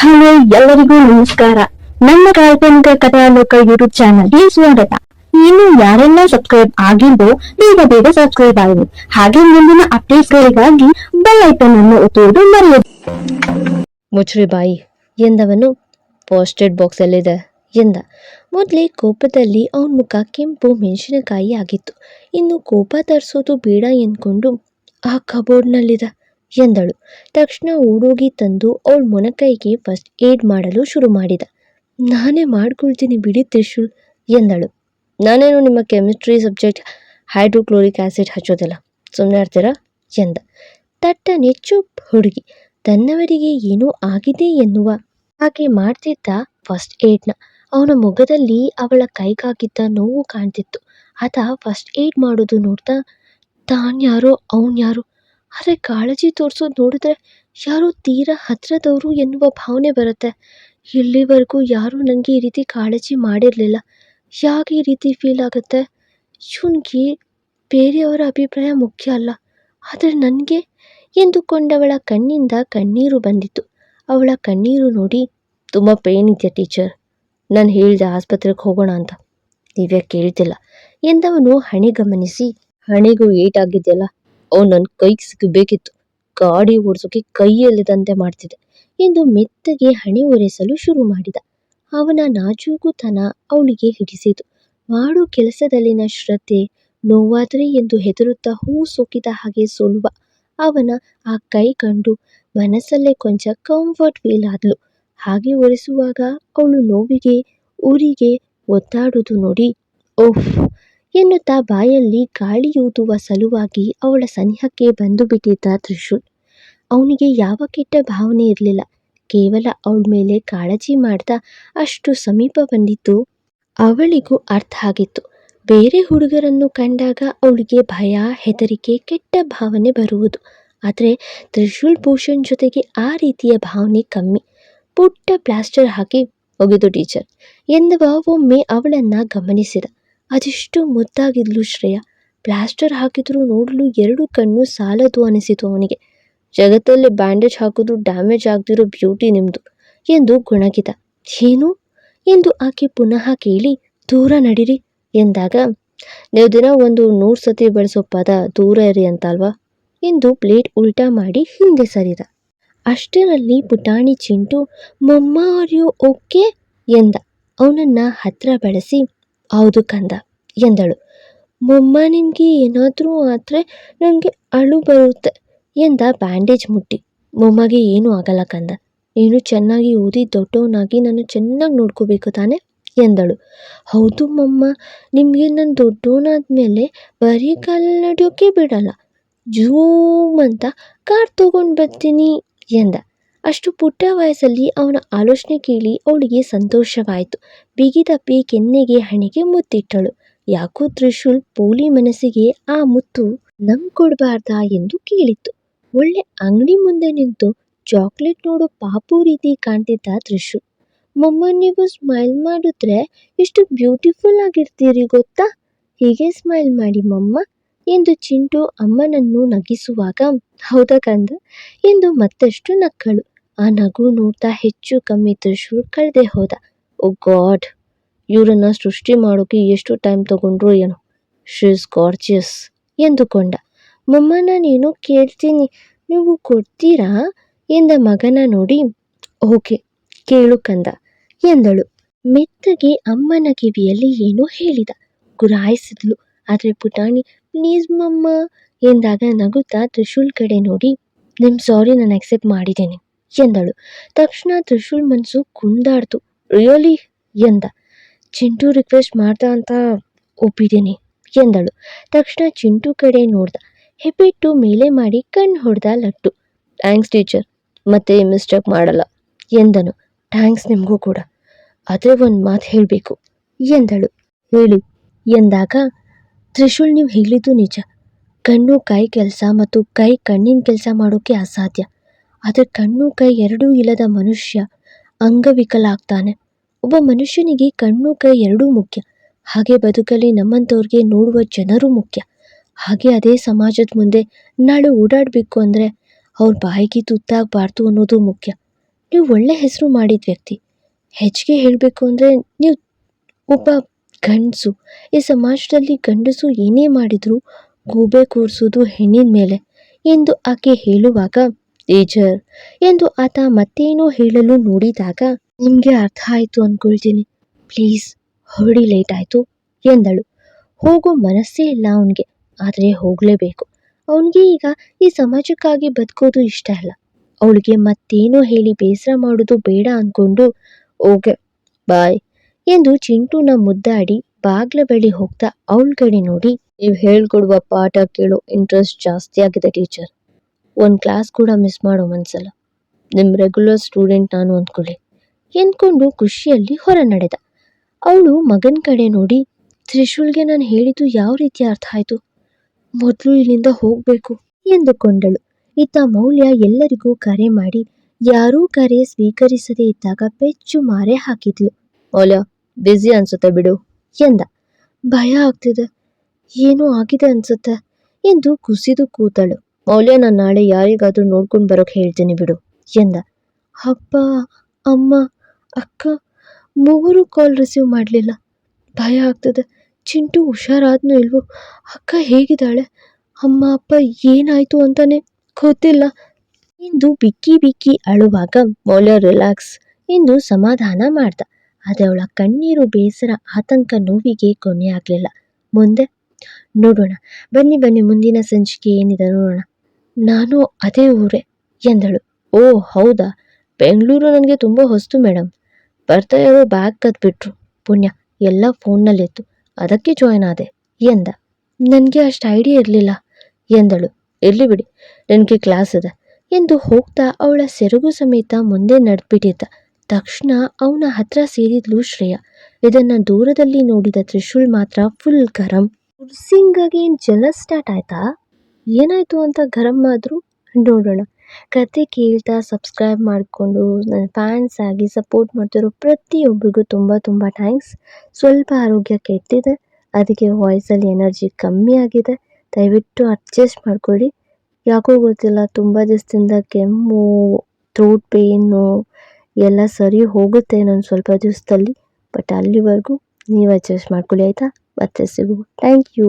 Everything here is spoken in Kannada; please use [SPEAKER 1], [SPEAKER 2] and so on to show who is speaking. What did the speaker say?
[SPEAKER 1] ಹಲೋ, ಎಲ್ಲರಿಗೂ ನಮಸ್ಕಾರ. ನನ್ನ ಕಾಲ್ಪನಿಕ ಕಥಾಲೋಕ ಯೂಟ್ಯೂಬ್ ಚಾನಲ್ಗೆ ಸ್ವಾಗತ. ಇನ್ನು ಯಾರೆಲ್ಲ ಸಬ್ಸ್ಕ್ರೈಬ್ ಆಗಿಲ್ವೋ, ಬೇಗ ಬೇಗ ಸಬ್ಸ್ಕ್ರೈಬ್ ಆಗಿ ಹಾಗೆ ಮುಂದಿನ ಅಪ್ಡೇಟ್ಸ್ಗಳಿಗಾಗಿ ಬೆಲ್ ಐಕನ್ ಅನ್ನು ಒತ್ತುವುದು ಮರೆಯದು.
[SPEAKER 2] ಮುಚ್ರಿ ಬಾಯಿ, ಎಂದವನು ಪೋಸ್ಟೆಡ್ ಬಾಕ್ಸ್ ಅಲ್ಲಿದೆ ಎಂದ. ಮೊದಲೇ ಕೋಪದಲ್ಲಿ ಅವನ ಮುಖ ಕೆಂಪು ಮೆಣಸಿನಕಾಯಿ ಆಗಿತ್ತು. ಇನ್ನು ಕೋಪ ತರಿಸೋದು ಬೇಡ ಎಂದ್ಕೊಂಡು ಆ ಕಬೋರ್ಡ್ನಲ್ಲಿದೆ ಎಂದಳು. ತಕ್ಷಣ ಓಡೋಗಿ ತಂದು ಅವಳ ಮೊನಕೈಗೆ ಫಸ್ಟ್ ಏಡ್ ಮಾಡಲು ಶುರು ಮಾಡಿದ. ನಾನೇ ಮಾಡ್ಕೊಳ್ತೀನಿ ಬಿಡಿ ತ್ರಿಶೂಲ್, ಎಂದಳು. ನಾನೇನು ನಿಮ್ಮ ಕೆಮಿಸ್ಟ್ರಿ ಸಬ್ಜೆಕ್ಟ್ ಹೈಡ್ರೋಕ್ಲೋರಿಕ್ ಆ್ಯಸಿಡ್ ಹಚ್ಚೋದಿಲ್ಲ ಸುಮ್ಮನೆ ಇರ್ತೀರಾ? ಎಂದ. ತಟ್ಟನೆ ಚುಪ್ ಹುಡುಗಿ. ತನ್ನವರಿಗೆ ಏನೂ ಆಗಿದೆ ಎನ್ನುವ ಹಾಗೆ ಮಾಡ್ತಿದ್ದ ಫಸ್ಟ್ ಏಡ್ನ ಅವನ ಮುಖದಲ್ಲಿ ಅವಳ ಕೈಗಾಗಿದ್ದ ನೋವು ಕಾಣ್ತಿತ್ತು. ಆತ ಫಸ್ಟ್ ಏಡ್ ಮಾಡೋದು ನೋಡ್ತಾ, ತಾನ್ಯಾರೋ ಯಾರೋ ಆದರೆ ಕಾಳಜಿ ತೋರಿಸೋದು ನೋಡಿದ್ರೆ ಯಾರೋ ತೀರಾ ಹತ್ರದವರು ಎನ್ನುವ ಭಾವನೆ ಬರುತ್ತೆ. ಇಲ್ಲಿವರೆಗೂ ಯಾರೂ ನನಗೆ ಈ ರೀತಿ ಕಾಳಜಿ ಮಾಡಿರಲಿಲ್ಲ. ಯಾಕೆ ಈ ರೀತಿ ಫೀಲ್ ಆಗುತ್ತೆ? ಇವನಿಗೆ ಬೇರೆಯವರ ಅಭಿಪ್ರಾಯ ಮುಖ್ಯ ಅಲ್ಲ. ಆದರೆ ನನಗೆ ಎಂದುಕೊಂಡವಳ ಕಣ್ಣಿಂದ ಕಣ್ಣೀರು ಬಂದಿತು ಅವಳ ಕಣ್ಣೀರು ನೋಡಿ ತುಂಬ ಪೇನ್ ಇದೆಯಾ ಟೀಚರ್ ನಾನು ಹೇಳಿದೆ ಆಸ್ಪತ್ರೆಗೆ ಹೋಗೋಣ ಅಂತ. ನೀವೇ ಕೇಳ್ತಿಲ್ಲ. ಎಂದವನು ಹಣೆ ಗಮನಿಸಿ, ಹಣೆಗೂ ಏಟಾಗಿದೆಯಲ್ಲ ನನ್ನ ಕೈಗೆ ಸಿಗಬೇಕಿತ್ತು ಗಾಡಿ ಓಡಿಸೋಕೆ ಕೈಯಲ್ಲಿದಂತೆ ಮಾಡ್ತಿದ್ದೆ. ಎಂದು ಮೆತ್ತಗೆ ಹಣೆ ಒರೆಸಲು ಶುರು ಮಾಡಿದ. ಅವನ ನಾಜೂಕುತನ ಅವಳಿಗೆ ಹಿಡಿಸಿತು. ಮಾಡೋ ಕೆಲಸದಲ್ಲಿನ ಶ್ರದ್ಧೆ, ನೋವಾದರೆ ಎಂದು ಹೆದರುತ್ತಾ ಹೂ ಸೋಕಿದ ಹಾಗೆ ಸೋಲುವ ಅವನ ಆ ಕೈ ಕಂಡು ಮನಸ್ಸಲ್ಲೇ ಕೊಂಚ ಕಂಫರ್ಟ್ ಫೀಲ್ ಆದ್ಲು. ಹಾಗೆ ಒರೆಸುವಾಗ ಅವಳು ನೋವಿಗೆ ಊರಿಗೆ ಒದ್ದಾಡೋದು ನೋಡಿ, ಓಹ್ ಎನ್ನುತ್ತಾ ಬಾಯಲ್ಲಿ ಗಾಳಿಯೂದುವ ಸಲುವಾಗಿ ಅವಳ ಸನಿಹಕ್ಕೆ ಬಂದು ಬಿಟ್ಟಿದ್ದ ತ್ರಿಶೂಲ್. ಅವನಿಗೆ ಯಾವ ಕೆಟ್ಟ ಭಾವನೆ ಇರಲಿಲ್ಲ. ಕೇವಲ ಅವಳ ಮೇಲೆ ಕಾಳಜಿ ಮಾಡ್ತಾ ಅಷ್ಟು ಸಮೀಪ ಬಂದಿದ್ದು ಅವಳಿಗೂ ಅರ್ಥ ಆಗಿತ್ತು. ಬೇರೆ ಹುಡುಗರನ್ನು ಕಂಡಾಗ ಅವಳಿಗೆ ಭಯ, ಹೆದರಿಕೆ, ಕೆಟ್ಟ ಭಾವನೆ ಬರುವುದು. ಆದರೆ ತ್ರಿಶೂಲ್ ಭೂಷಣ್ ಜೊತೆಗೆ ಆ ರೀತಿಯ ಭಾವನೆ ಕಮ್ಮಿ. ಪುಟ್ಟ ಪ್ಲಾಸ್ಟರ್ ಹಾಕಿ ಒಗೆದು ಟೀಚರ್, ಎಂದವ ಒಮ್ಮೆ ಅವಳನ್ನ ಗಮನಿಸಿದ. ಅದೆಷ್ಟು ಮುದ್ದಾಗಿದ್ಲು ಶ್ರೇಯ. ಪ್ಲಾಸ್ಟರ್ ಹಾಕಿದ್ರು ನೋಡಲು ಎರಡು ಕಣ್ಣು ಸಾಲದು ಅನಿಸಿತು ಅವನಿಗೆ. ಜಗತ್ತಲ್ಲಿ ಬ್ಯಾಂಡೇಜ್ ಹಾಕೋದು ಡ್ಯಾಮೇಜ್ ಆಗದಿರೋ ಬ್ಯೂಟಿ ನಿಮ್ಮದು ಎಂದು ಗುಣಗಿದ. ಏನು? ಎಂದು ಆಕೆ ಪುನಃ ಕೇಳಿ, ದೂರ ನಡೀರಿ ಎಂದಾಗ, ನೀವು ದಿನ ಒಂದು ನೂರು ಸತಿ ಬಳಸೋ ಪದ ದೂರ ಇರಿ ಅಂತಲ್ವಾ ಎಂದು ಪ್ಲೇಟ್ ಉಲ್ಟಾ ಮಾಡಿ ಹಿಂದೆ ಸರಿದ. ಅಷ್ಟರಲ್ಲಿ ಪುಟಾಣಿ ಚಿಂಟು ಮಮ್ಮ ಆರ್ ಓಕೆ ಎಂದ. ಅವನನ್ನ ಹತ್ರ ಬೆಳೆಸಿ ಹೌದು ಕಂದ, ಎಂದಳು. ಮೊಮ್ಮ, ನಿಮಗೆ ಏನಾದರೂ ಆದರೆ ನನಗೆ ಅಳು ಬರುತ್ತೆ ಎಂದ ಬ್ಯಾಂಡೇಜ್ ಮುಟ್ಟಿ. ಮೊಮ್ಮಗೆ ಏನೂ ಆಗಲ್ಲ ಕಂದ, ನೀನು ಚೆನ್ನಾಗಿ ಓದಿ ದೊಡ್ಡವನಾಗಿ ನಾನು ಚೆನ್ನಾಗಿ ನೋಡ್ಕೋಬೇಕು ತಾನೆ? ಎಂದಳು. ಹೌದು ಮೊಮ್ಮ, ನಿಮಗೆ ನಾನು ದೊಡ್ಡವನಾದ್ಮೇಲೆ ಬರೀ ಕಾಲಲ್ಲಿ ನಡೆಯೋಕೆ ಬಿಡಲ್ಲ ಜೂಮ್ ಅಂತ ಕಾರ್ ತಗೊಂಡು ಬರ್ತೀನಿ ಎಂದ. ಅಷ್ಟು ಪುಟ್ಟ ವಯಸ್ಸಲ್ಲಿ ಅವನ ಆಲೋಚನೆ ಕೇಳಿ ಅವಳಿಗೆ ಸಂತೋಷವಾಯಿತು. ಬಿಗಿದಪ್ಪಿ ಕೆನ್ನೆಗೆ ಹಣೆಗೆ ಮುತ್ತಿಟ್ಟಳು. ಯಾಕೋ ತ್ರಿಶೂಲ್ ಪೋಲಿ ಮನಸ್ಸಿಗೆ ಆ ಮುತ್ತು ನಮ್ ಕೊಡಬಾರ್ದಾ ಎಂದು ಕೇಳಿತ್ತು. ಒಳ್ಳೆ ಅಂಗಡಿ ಮುಂದೆ ನಿಂತು ಚಾಕ್ಲೇಟ್ ನೋಡೋ ಪಾಪು ರೀತಿ ಕಾಣ್ತಿದ್ದ ತ್ರಿಶೂಲ್. ಮೊಮ್ಮ ನೀವು ಸ್ಮೈಲ್ ಮಾಡಿದ್ರೆ ಎಷ್ಟು ಬ್ಯೂಟಿಫುಲ್ ಆಗಿರ್ತೀರಿ ಗೊತ್ತಾ? ಹೀಗೆ ಸ್ಮೈಲ್ ಮಾಡಿ ಮಮ್ಮ ಎಂದು ಚಿಂಟು ಅಮ್ಮನನ್ನು ನಗಿಸುವಾಗ, ಹೌದಾ ಕಂದ? ಎಂದು ಮತ್ತಷ್ಟು ನಕ್ಕಳು. ಆ ನಗು ನೋಡ್ತಾ ಹೆಚ್ಚು ಕಮ್ಮಿ ತ್ರಿಶೂಲ್ ಕಳೆದೆ ಹೋದ. ಓ ಗಾಡ್, ಇವರನ್ನ ಸೃಷ್ಟಿ ಮಾಡೋಕೆ ಎಷ್ಟು ಟೈಮ್ ತಗೊಂಡ್ರು ಏನೋ. ಶೀಸ್ ಗಾರ್ಜಿಯಸ್ ಎಂದುಕೊಂಡ. ಮಮ್ಮ ನಾನೇನೋ ಕೇಳ್ತೀನಿ. ನೀವು ಕೊಡ್ತೀರಾ? ಎಂದ ಮಗನ ನೋಡಿ. ಓಕೆ, ಕೇಳು ಕಂದ, ಎಂದಳು. ಮೆತ್ತಗೆ ಅಮ್ಮನ ಕಿವಿಯಲ್ಲಿ ಏನೋ ಹೇಳಿದ. ಗುರಾಯಿಸಿದ್ಲು. ಆದರೆ ಪುಟಾಣಿ, ಪ್ಲೀಸ್ ಮಮ್ಮ, ಎಂದಾಗ ನಗುತ್ತಾ ತ್ರಿಶೂಲ್ ಕಡೆ ನೋಡಿ. ನಿಮ್ಮ ಸಾರಿ, ನಾನು ಅಕ್ಸೆಪ್ಟ್ ಮಾಡಿದ್ದೇನೆ. ಎಂದಳು. ತಕ್ಷಣ ತ್ರಿಶೂಲ್ ಮನಸ್ಸು ಕುಂದಾಡ್ತು. ರಿಯಲಿ? ಎಂದ. ಚಿಂಟು ರಿಕ್ವೆಸ್ಟ್ ಮಾಡ್ದ ಅಂತ ಒಪ್ಪಿದ್ದೀನಿ, ಎಂದಳು. ತಕ್ಷಣ ಚಿಂಟು ಕಡೆ ನೋಡ್ದ. ಹೆಬ್ಬೆಟ್ಟು ಮೇಲೆ ಮಾಡಿ ಕಣ್ಣು ಹೊಡೆದ ಲಟ್ಟು ಥ್ಯಾಂಕ್ಸ್ ಟೀಚರ್, ಮತ್ತೆ ಮಿಸ್ಟೇಕ್ ಮಾಡಲ್ಲ, ಎಂದನು. ಥ್ಯಾಂಕ್ಸ್ ನಿಮಗೂ ಕೂಡ. ಆದರೆ ಒಂದು ಮಾತು ಹೇಳಬೇಕು, ಎಂದಳು. ಹೇಳಿ, ಎಂದಾಗ, ತ್ರಿಶೂಲ್, ನೀವು ಹೇಳಿದ್ದು ನಿಜ. ಕಣ್ಣು, ಕೈ ಕೆಲಸ ಮತ್ತು ಕೈ ಕಣ್ಣಿನ ಕೆಲಸ ಮಾಡೋಕ್ಕೆ ಅಸಾಧ್ಯ. ಆದರೆ ಕಣ್ಣು ಕೈ ಎರಡೂ ಇಲ್ಲದ ಮನುಷ್ಯ ಅಂಗವಿಕಲ ಆಗ್ತಾನೆ ಒಬ್ಬ ಮನುಷ್ಯನಿಗೆ ಕಣ್ಣು ಕೈ ಎರಡೂ ಮುಖ್ಯ. ಹಾಗೆ ಬದುಕಲ್ಲಿ ನಮ್ಮಂಥವ್ರಿಗೆ ನೋಡುವ ಜನರು ಮುಖ್ಯ. ಹಾಗೆ ಅದೇ ಸಮಾಜದ ಮುಂದೆ ನಾಳೆ ಓಡಾಡಬೇಕು ಅಂದರೆ ಅವ್ರ ಬಾಯಿಗೆ ತುತ್ತಾಗಬಾರ್ದು ಅನ್ನೋದು ಮುಖ್ಯ. ನೀವು ಒಳ್ಳೆ ಹೆಸರು ಮಾಡಿದ ವ್ಯಕ್ತಿ. ಹೆಚ್ಚಿಗೆ ಹೇಳಬೇಕು ಅಂದರೆ ನೀವು ಒಬ್ಬ ಗಂಡಸು. ಈ ಸಮಾಜದಲ್ಲಿ ಗಂಡಸು ಏನೇ ಮಾಡಿದರೂ ಗೂಬೆ ಕೂರಿಸೋದು ಹೆಣ್ಣಿನ ಮೇಲೆ. ಎಂದು ಆಕೆ ಹೇಳುವಾಗ ಟೀಚರ್ ಎಂದು ಆತ ಮತ್ತೇನೋ ಹೇಳಲು ನೋಡಿದಾಗ ನಿಮಗೆ ಅರ್ಥ ಆಯಿತು ಅಂದ್ಕೊಳ್ತೀನಿ ಪ್ಲೀಸ್ ಹೊರಡಿ ಲೇಟ್ ಆಯಿತು ಎಂದಳು. ಹೋಗೋ ಮನಸ್ಸೇ ಇಲ್ಲ ಅವನಿಗೆ. ಆದರೆ ಹೋಗಲೇಬೇಕು. ಅವನಿಗೆ ಈಗ ಈ ಸಮಾಜಕ್ಕಾಗಿ ಬದುಕೋದು ಇಷ್ಟ ಅಲ್ಲ ಅವಳಿಗೆ ಮತ್ತೇನೋ ಹೇಳಿ ಬೇಸರ ಮಾಡೋದು ಬೇಡ ಅಂದ್ಕೊಂಡು ಓಕೆ, ಬಾಯ್ ಎಂದು ಚಿಂಟುನ ಮುದ್ದಾಡಿ ಬಾಗ್ಲ ಬಳಿ ಹೋಗ್ತಾ ಅವಳ ಕಡೆ ನೋಡಿ, ನೀವು ಹೇಳ್ಕೊಡುವ ಪಾಠ ಕೇಳೋ ಇಂಟ್ರೆಸ್ಟ್ ಜಾಸ್ತಿ ಆಗಿದೆ ಟೀಚರ್. ಒಂದು ಕ್ಲಾಸ್ ಕೂಡ ಮಿಸ್ ಮಾಡೋ ಮನ್ಸಲ್ಲ. ನಿಮ್ಮ ರೆಗ್ಯುಲರ್ ಸ್ಟೂಡೆಂಟ್ ನಾನು ಅಂದ್ಕೊಳ್ಳಿ ಎಂದ್ಕೊಂಡು ಖುಷಿಯಲ್ಲಿ ಹೊರ ನಡೆದ. ಅವಳು ಮಗನ ಕಡೆ ನೋಡಿ, ತ್ರಿಶೂಲ್ಗೆ ನಾನು ಹೇಳಿದ್ದು ಯಾವ ರೀತಿ ಅರ್ಥ ಆಯಿತು? ಮೊದಲು ಇಲ್ಲಿಂದ ಹೋಗಬೇಕು, ಎಂದುಕೊಂಡಳು. ಇತ್ತ ಮೌಲ್ಯ ಎಲ್ಲರಿಗೂ ಕರೆ ಮಾಡಿ, ಯಾರೂ ಕರೆ ಸ್ವೀಕರಿಸದೇ ಇದ್ದಾಗ ಪೆಚ್ಚು ಮಾರೆ ಹಾಕಿದ್ಲು. ಮೌಲ್ಯ ಬ್ಯುಸಿ ಅನ್ಸುತ್ತೆ ಬಿಡು, ಎಂದ. ಭಯ ಆಗ್ತಿದೆ. ಏನೂ ಆಗಿದೆ ಅನ್ಸುತ್ತೆ, ಎಂದು ಕುಸಿದು ಕೂತಳು. ಮೌಲ್ಯ ನಾನು ನಾಳೆ ಯಾರಿಗಾದ್ರೂ ನೋಡ್ಕೊಂಡು ಬರೋಕೆ ಹೇಳ್ತೀನಿ ಬಿಡು, ಎಂದ. ಅಪ್ಪ, ಅಮ್ಮ, ಅಕ್ಕ, ಮೂವರು ಕಾಲ್ ರಿಸೀವ್ ಮಾಡಲಿಲ್ಲ. ಭಯ ಆಗ್ತದೆ. ಚಿಂಟು ಹುಷಾರಾದ್ನೋ ಇಲ್ವೋ? ಅಕ್ಕ ಹೇಗಿದ್ದಾಳೆ? ಅಮ್ಮ, ಅಪ್ಪ ಏನಾಯ್ತು ಅಂತಾನೆ ಗೊತ್ತಿಲ್ಲ. ಇಂದು ಬಿಕ್ಕಿ ಬಿಕ್ಕಿ ಅಳುವಾಗ ಮೌಲ್ಯ ರಿಲ್ಯಾಕ್ಸ್ ಎಂದು ಸಮಾಧಾನ ಮಾಡ್ದ. ಆದರೆ ಅವಳ ಕಣ್ಣೀರು ಬೇಸರ ಆತಂಕ ನೋವಿಗೆ ಕೊನೆ ಆಗಲಿಲ್ಲ. ಮುಂದೆ ನೋಡೋಣ. ಬನ್ನಿ ಬನ್ನಿ, ಮುಂದಿನ ಸಂಚಿಕೆ ಏನಿದೆ ನೋಡೋಣ. ನಾನು ಅದೇ ಊರೇ ಎಂದಳು. ಓ, ಹೌದಾ? ಬೆಂಗಳೂರು ನನಗೆ ತುಂಬ ಹೊಸ್ತು ಮೇಡಮ್ ಬರ್ತಾ ಇರೋ ಬ್ಯಾಗ್ ಕದ್ಬಿಟ್ರು ಪುಣ್ಯ, ಎಲ್ಲ ಫೋನ್ನಲ್ಲಿತ್ತು. ಅದಕ್ಕೆ ಜಾಯ್ನ್ ಆದೆ ಎಂದ. ನನಗೆ ಅಷ್ಟು ಐಡಿಯಾ ಇರಲಿಲ್ಲ ಎಂದಳು. ಇರಲಿ ಬಿಡಿ, ನನಗೆ ಕ್ಲಾಸ್ ಇದೆ ಎಂದು ಹೋಗ್ತಾ ಅವಳ ಸೆರಗು ಸಮೇತ ಮುಂದೆ ನಡೆದ್ಬಿಟ್ಟಿದ್ದ. ತಕ್ಷಣ ಅವನ ಹತ್ರ ಸೇರಿದ್ಲು ಶ್ರೇಯ. ಇದನ್ನು ದೂರದಲ್ಲಿ ನೋಡಿದ ತ್ರಿಶೂಲ್ ಮಾತ್ರ ಫುಲ್ ಗರಂ. ಸಿಂಗಾಗಿ ಏನು ಜಲ ಸ್ಟಾರ್ಟ್ ಆಯ್ತಾ? ಏನಾಯ್ತು ಅಂತ ಗರಂ ಆದರೂ ನೋಡೋಣ. ಕತೆ ಕೇಳ್ತಾ ಸಬ್ಸ್ಕ್ರೈಬ್ ಮಾಡಿಕೊಂಡು ನನ್ನ ಫ್ಯಾನ್ಸ್ ಆಗಿ ಸಪೋರ್ಟ್ ಮಾಡ್ತಿರೋ ಪ್ರತಿಯೊಬ್ಬರಿಗೂ ತುಂಬ ತುಂಬ ಥ್ಯಾಂಕ್ಸ್ ಸ್ವಲ್ಪ ಆರೋಗ್ಯ ಕೆಟ್ಟಿದೆ, ಅದಕ್ಕೆ ವಾಯ್ಸಲ್ಲಿ ಎನರ್ಜಿ ಕಮ್ಮಿ ಆಗಿದೆ. ದಯವಿಟ್ಟು ಅಡ್ಜಸ್ಟ್ ಮಾಡಿಕೊಳ್ಳಿ. ಯಾಕೋ ಗೊತ್ತಿಲ್ಲ, ತುಂಬ ದಿವಸದಿಂದ ಕೆಮ್ಮು ಥ್ರೋಟ್ ಪೇಯ್ನು ಎಲ್ಲ ಸರಿ ಹೋಗುತ್ತೆ ನಾನು ಸ್ವಲ್ಪ ದಿವಸದಲ್ಲಿ ಬಟ್ ಅಲ್ಲಿವರೆಗೂ ನೀವು ಅಡ್ಜಸ್ಟ್ ಮಾಡ್ಕೊಳ್ಳಿ ಆಯಿತಾ? ಮತ್ತೆ ಸಿಗು ಥ್ಯಾಂಕ್ ಯು